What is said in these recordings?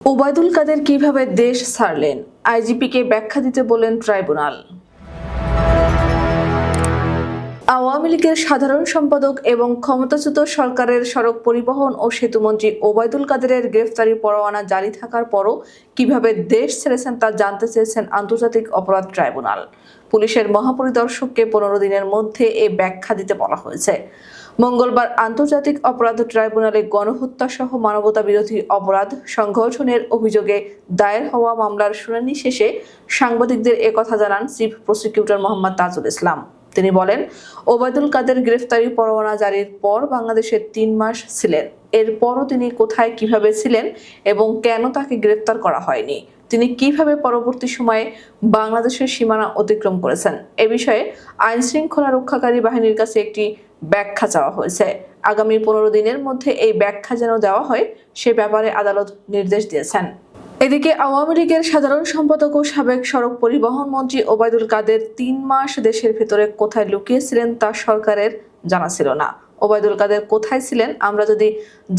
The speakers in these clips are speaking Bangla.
ওবায়দুল কাদের কীভাবে দেশ ছাড়লেন? আইজিপিকে ব্যাখ্যা দিতে বলেন ট্রাইব্যুনাল। লীগের সাধারণ সম্পাদক এবং ক্ষমতাচ্যুত সরকারের সড়ক পরিবহন ও সেতুমন্ত্রী ওবায়দুল কাদেরের গ্রেফতারি পরোয়ানা জারি থাকার পরও কীভাবে দেশ ছেড়েছেন তা জানতে চেয়েছেন আন্তর্জাতিক অপরাধ ট্রাইব্যুনাল। পুলিশের মহাপরিদর্শককে পনেরো দিনের মধ্যে এ ব্যাখ্যা দিতে বলা হয়েছে। মঙ্গলবার আন্তর্জাতিক অপরাধ ট্রাইব্যুনালে গণহত্যা সহ মানবতা বিরোধী অপরাধ সংগঠনের অভিযোগে দায়ের হওয়া মামলার শুনানি শেষে সাংবাদিকদের একথা জানান চিফ প্রসিকিউটর মোহাম্মদ তাজুল ইসলাম। তিনি বলেন, ওবায়দুল কাদের গ্রেফতারি পরোয়ানা জারির পর বাংলাদেশে তিন মাস ছিলেন। এরপরও তিনি কোথায় কীভাবে ছিলেন এবং কেন তাকে গ্রেফতার করা হয়নি? তিনি কীভাবে পরবর্তী সময়ে বাংলাদেশের সীমানা অতিক্রম করেছেন? এ বিষয়ে আইন শৃঙ্খলা রক্ষাকারী বাহিনীর কাছে একটি ব্যাখ্যা চাওয়া হয়েছে। আগামী পনেরো দিনের মধ্যে এই ব্যাখ্যা যেন দেওয়া হয়, সে ব্যাপারে আদালত নির্দেশ দিয়েছেন। এদিকে আওয়ামী লীগের সাধারণ সম্পাদক ও সাবেক সড়ক পরিবহন মন্ত্রী ওবায়দুল কাদের তিন মাস দেশের ভেতরে কোথায় লুকিয়েছিলেন তা সরকারের জানা ছিল না। ওবায়দুল কাদের কোথায় ছিলেন আমরা যদি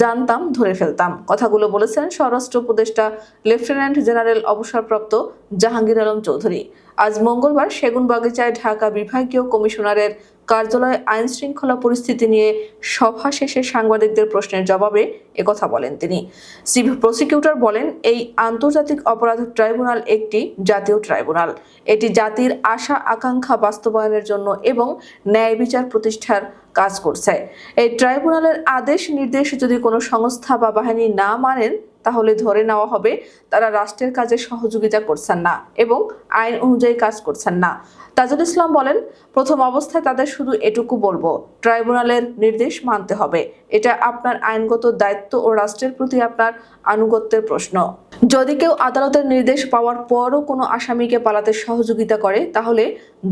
জানতাম, ধরে ফেলতাম। কথাগুলো বলেছেন স্বরাষ্ট্র উপদেষ্টা লেফটেন্যান্ট জেনারেল অবসরপ্রাপ্ত জাহাঙ্গীর আলম চৌধুরী। আজ মঙ্গলবার সেগুনবাগিচায় ঢাকা বিভাগীয় কমিশনারের কার্যালয়ে আইন শৃঙ্খলা পরিস্থিতি নিয়ে সভা শেষে সাংবাদিকদের প্রশ্নের জবাবে একথা বলেন তিনি। চিফ প্রসিকিউটর বলেন, এই আন্তর্জাতিক অপরাধ ট্রাইব্যুনাল একটি জাতীয় ট্রাইব্যুনাল। এটি জাতির আশা, আকাঙ্ক্ষা বাস্তবায়নের জন্য এবং ন্যায় বিচার প্রতিষ্ঠার কাজ করছে। এই ট্রাইব্যুনালের আদেশ নির্দেশ যদি কোনো সংস্থা বা বাহিনী না মানেন তাহলে ধরে নেওয়া হবে তারা রাষ্ট্রের কাজে সহযোগিতা করছেন না এবং আইন অনুযায়ী কাজ করছেন না। তাজুল ইসলাম বলেন, প্রথম অবস্থায় তাদের শুধু এটুকু বলব, ট্রাইব্যুনালের নির্দেশ মানতে হবে। এটা আপনার আইনগত দায়িত্ব ও রাষ্ট্রের প্রতি আপনার আনুগত্যের প্রশ্ন। যদি কেউ আদালতের নির্দেশ পাওয়ার পরও কোনো আসামিকে পালাতে সহযোগিতা করে, তাহলে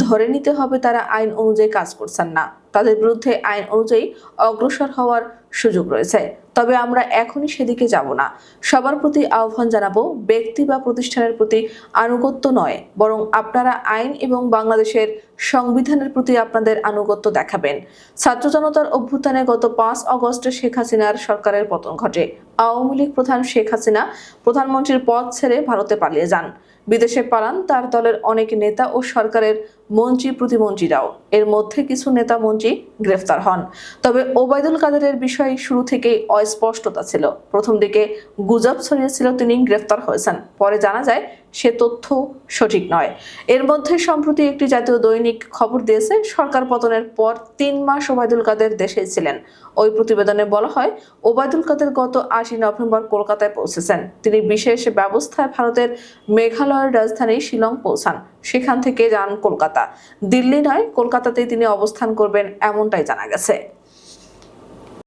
ধরে নিতে হবে তারা আইন অনুযায়ী কাজ করছেন না। তাদের বিরুদ্ধে আইন অনুযায়ী অগ্রসর হওয়ার সুযোগ রয়েছে। তবে আমরা এখনই সেদিকে যাব না। সবার প্রতি আহ্বান জানাব, ব্যক্তি বা প্রতিষ্ঠানের প্রতি আনুগত্য নয়, বরং আপনারা আইন এবং বাংলাদেশের সংবিধানের প্রতি আপনাদের আনুগত্য দেখাবেন। ছাত্র জনতার অভ্যুত্থানে গত পাঁচ অগস্টে শেখ হাসিনার সরকারের পতন ঘটে। আওয়ামী লীগ প্রধান শেখ হাসিনা প্রধানমন্ত্রীর পদ ছেড়ে ভারতে পালিয়ে যান। বিদেশে পালান তার দলের অনেক নেতা ও সরকারের মন্ত্রী প্রতিমন্ত্রীরাও। এর মধ্যে কিছু নেতা মন্ত্রী গ্রেফতার হন। তবে ওবায়দুল কাদেরের বিষয়ে শুরু থেকেই অস্পষ্টতা ছিল। প্রথম দিকে গুজব ছড়িয়েছিল তিনি গ্রেফতার হয়েছেন। পরে জানা যায়, সে তথ্য সঠিক নয়। এর মধ্যে সম্প্রতি একটি জাতীয় দৈনিক খবর দিয়েছে, সরকার পতনের পর তিন মাস ওবায়দুল কাদের দেশে ছিলেন। ওই প্রতিবেদনে বলা হয়, ওবায়দুল কাদের গত আশি নভেম্বর কলকাতায় পৌঁছেছেন। তিনি বিশেষ ব্যবস্থায় ভারতের মেঘালয়ের রাজধানী শিলং পৌঁছান। সেখান থেকে যান কলকাতা। দিল্লি নয় কলকাতাতেই তিনি অবস্থান করবেন এমনটাই জানা গেছে।